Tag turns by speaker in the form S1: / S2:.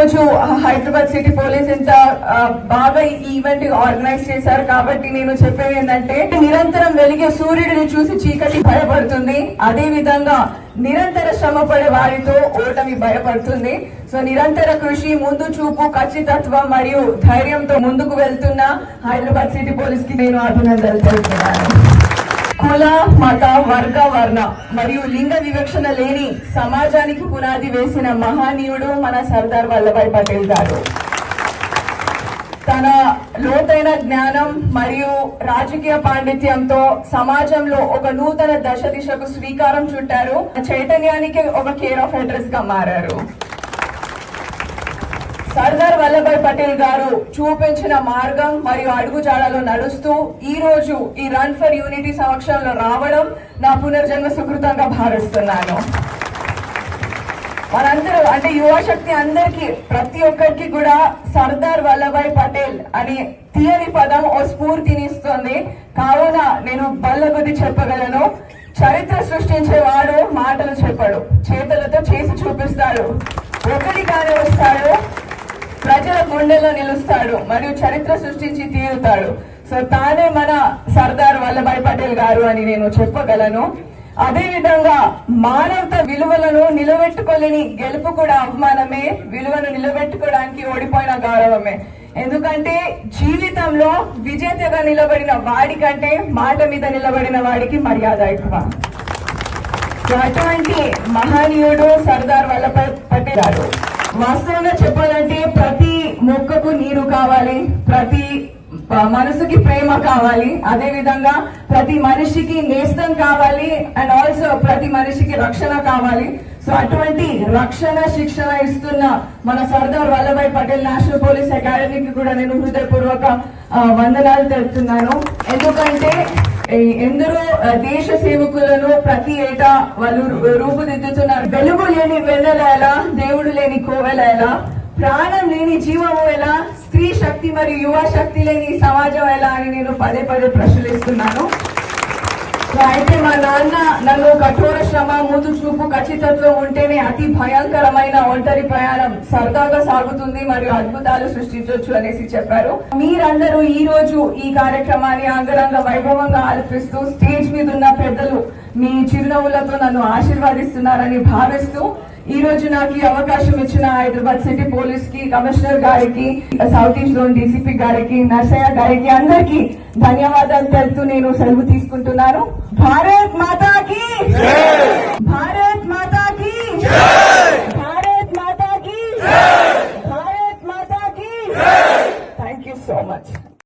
S1: రోజు Hyderabad city police ఇంత బాగా ఈ ఈవెంట్ ఆర్గనైజ్ చేశారు కాబట్టి నేను చెప్పేది ఏంటంటే నిరంతరం వెలిగే సూర్యుడిని చూసి చీకటి భయపడుతుంది. అదే విధంగా నిరంతర శ్రమ పడే వారితో ఓటమి భయపడుతుంది. సో నిరంతర కృషి ముందు చూపు ఖచ్చితత్వం మరియు ధైర్యంతో ముందుకు వెళ్తున్న హైదరాబాద్ సిటీ పోలీస్కి నేను అభినందనలు తెలుపుతున్నాను. కుల మత వర్గ వర్ణ మరియు లింగ వివక్షణ లేని సమాజానికి పునాది వేసిన మహానీయుడు మన సర్దార్ వల్లభాయ్ పటేల్ గారు. తన లోతైన జ్ఞానం మరియు రాజకీయ పాండిత్యంతో సమాజంలో ఒక నూతన దశ దిశకు శ్రీకారం చుట్టారు. చైతన్యానికి ఒక కేర్ ఆఫ్ అడ్రస్గా మారారు. సర్దార్ వల్లభాయ్ పటేల్ గారు చూపించిన మార్గం మరియు అడుగుజాడలో నడుస్తూ ఈ రోజు ఈ రన్ ఫర్ యూనిటీ సమక్షంలో రావడం నా పునర్జన్మ సుకృతంగా భావిస్తున్నాను. మనందరూ అంటే యువశక్తి అందరికి ప్రతి ఒక్కరికి కూడా సర్దార్ వల్లభాయ్ పటేల్ అనే తీయని పదం ఓ స్ఫూర్తినిస్తుంది కావున నేను బల్ల కొద్ది చెప్పగలను. చరిత్ర సృష్టించేవాడు మాటలు చెప్పడు. చేతులతో చేసి చూపిస్తాడు. ఒకటిగానే వస్తాడు. ప్రజల గుండెల్లో నిలుస్తాడు మరియు చరిత్ర సృష్టించి తీరుతాడు. సో తానే మన సర్దార్ వల్లభాయ్ పటేల్ గారు అని నేను చెప్పగలను. అదే విధంగా మానవత విలువలను నిలబెట్టుకోలేని గెలుపు కూడా అవమానమే విలువను నిలబెట్టుకోవడానికి ఓడిపోయిన గౌరవమే. ఎందుకంటే జీవితంలో విజేతగా నిలబడిన వాడికంటే మాట మీద నిలబడిన వాడికి మర్యాద ఎక్కువ. అటువంటి మహనీయుడు సర్దార్ వల్లభాయ్ పటేల్ గారు. వాస్తవంగా చెప్పాలంటే కావాలి ప్రతి మనసుకి ప్రేమ కావాలి అదే విధంగా ప్రతి మనిషికి నేస్తం కావాలి అండ్ ఆల్సో ప్రతి మనిషికి రక్షణ కావాలి. సో అటువంటి రక్షణ శిక్షణ ఇస్తున్న మన సర్దార్ వల్లభాయ్ పటేల్ నేషనల్ పోలీస్ అకాడమీకి కూడా నేను హృదయపూర్వక వందనాలు తెలుపుతున్నాను. ఎందుకంటే ఎందరో దేశ సేవకులను ప్రతి ఏటా వాళ్ళు రూపుదిద్దుతున్నారు. వెలుగు లేని వెన్నెల ఎలా? దేవుడు లేని కోవెల ఎలా? ప్రాణం లేని జీవము ఎలా? మరి మరియు యువ శక్తి లేని సమాజం ఎలా అని నేను పదే పదే ప్రశ్నిస్తున్నాను. అయితే మా నాన్న నన్ను కఠోర శ్రమ ముందు చూపు ఖచ్చితత్వం ఉంటేనే అతి భయంకరమైన ఒంటరి ప్రయాణం సరదాగా సాగుతుంది మరియు అద్భుతాలు సృష్టించవచ్చు అనేసి చెప్పారు. మీరందరూ ఈ రోజు ఈ కార్యక్రమాన్ని అంగరంగ వైభవంగా ఆలపిస్తూ స్టేజ్ మీద ఉన్న పెద్దలు మీ చిరునవ్వులతో నన్ను ఆశీర్వాదిస్తున్నారని భావిస్తూ ఈ రోజు నాకు ఈ అవకాశం ఇచ్చిన హైదరాబాద్ సిటీ పోలీస్కి కమిషనర్ గారికి సౌత్ ఈస్ట్ జోన్ డీసీపీ గారికి నర్సయ్య గారికి అందరికి ధన్యవాదాలు తెలుపుతూ నేను సెలవు తీసుకుంటున్నాను. భారత్ మాతాకి!